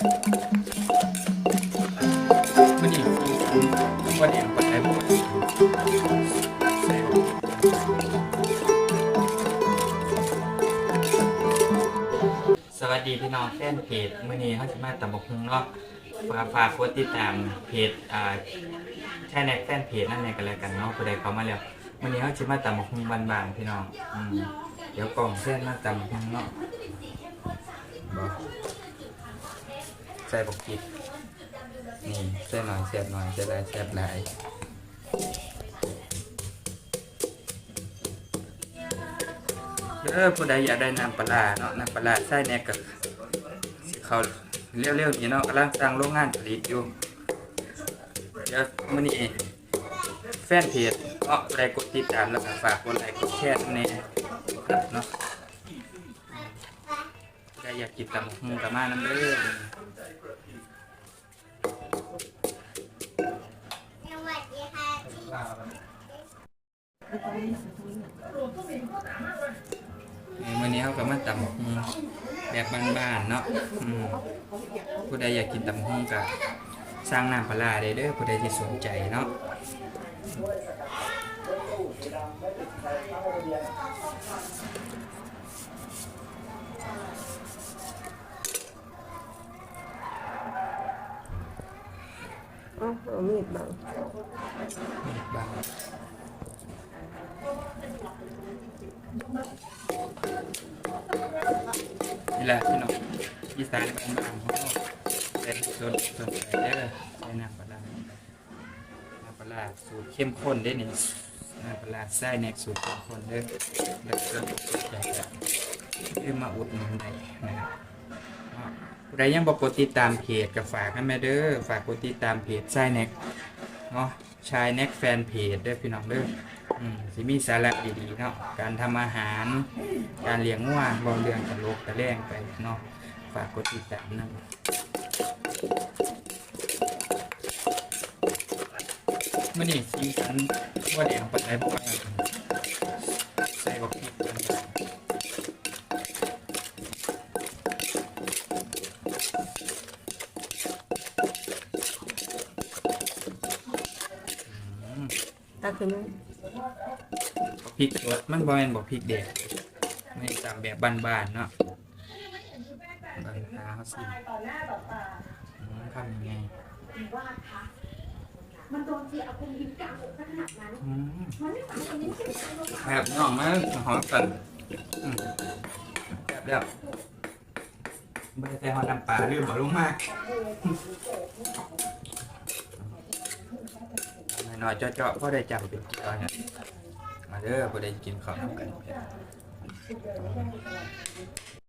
ส่ลงสวัสดีพี่น้องแฟนเพจมื่อนี้เขาจะมาตำบกฮุงเนาะฝากฝากกดติดตามเพจอ่าแช่แนกแฟนเพจนั่นเองกันแล้วกันเนาะผู้ใดเขามาแล้วมื่อนี้เขาจะมาตำบกฮุงบานๆพี่น้องอืมเดี๋ยวกล่องเส้นมาตำบกฮุงเนาะ ใส่บกจิตนี่ใส่หน่อยเสียบหน่อยใส่หลายเสียบหลายเด้อผู้ใดอยากได้น้ำปลาเนาะน้ำปลาใส่แนกกับเขาเร็วๆนี่เนาะกำลังสร้างโรงงานผลิตอยู่เดี๋ยวมื่อนี้แฟนเพจเนาะผู้ใดกดติดตามแล้วก็ฝากกดไลค์กดแชร์ในครับเนาะผู้ใดอยากกินตำบักหุ่งกับมาน้ำเด้อ สวัสดีค่ะ วันนี้เขาก็มาตำบักหุ่งแบบบ้านๆเนาะอืมผู้ใดอยากกินตำบักหุ่งก็สร้างน้ำปลาร้าได้เด้อผู้ใดที่สนใจเนาะอ๋อเอามีดบังบาง นี่แหละพี่น้องอีสานบ้านๆของเราเป็นส่วนส่วนใหญ่เด้อใช้น้ำปลาร้าน้ำปลาร้าสูตรเข้มข้นได้นี่น้ำปลาร้าไส้แนกสูตรเข้มข้นเด้อแล้วก็อยากจะขึ้นมาอุดหนุนได้นะครับเนาะผู้ใดยังบอกกดติดตามเพจกับฝากกันแม่เด้อฝากกดติดตามเพจไส้แนกเนาะชายแน็กแฟนเพจเด้อพี่น้องเด้อ อืมสิมีสาระดีๆเนาะการทำอาหาร การเลี้ยงวัวบอเรื่องตลกตะแรงไปเนาะฝากกดติดตามนะมันนี่สีสันว่าเดี่ยวปัจจัยพวกใส่บอกพริกกันอืม ตักขึ้นมาบอกพริกสดมันบ่แม่นบอกพริกแดงไม่ตามแบบบ้านๆเนาะบางตาเขาสิอืมทำยังไงมันโดนเสียเอาคุณยิ้มกลางอกขนาดนั้นอืมมันไม่สามารถยิ้มได้เลยแบบน้องมาหอมกันอืมแบบแบบไม่ได้ใส่หอมน้ำปลาลืมบอกลุงมาก หน่อยเจาะๆก็ได้จับเป็นจอยนะมาเด้อพอได้กินข้าวน้ำกัน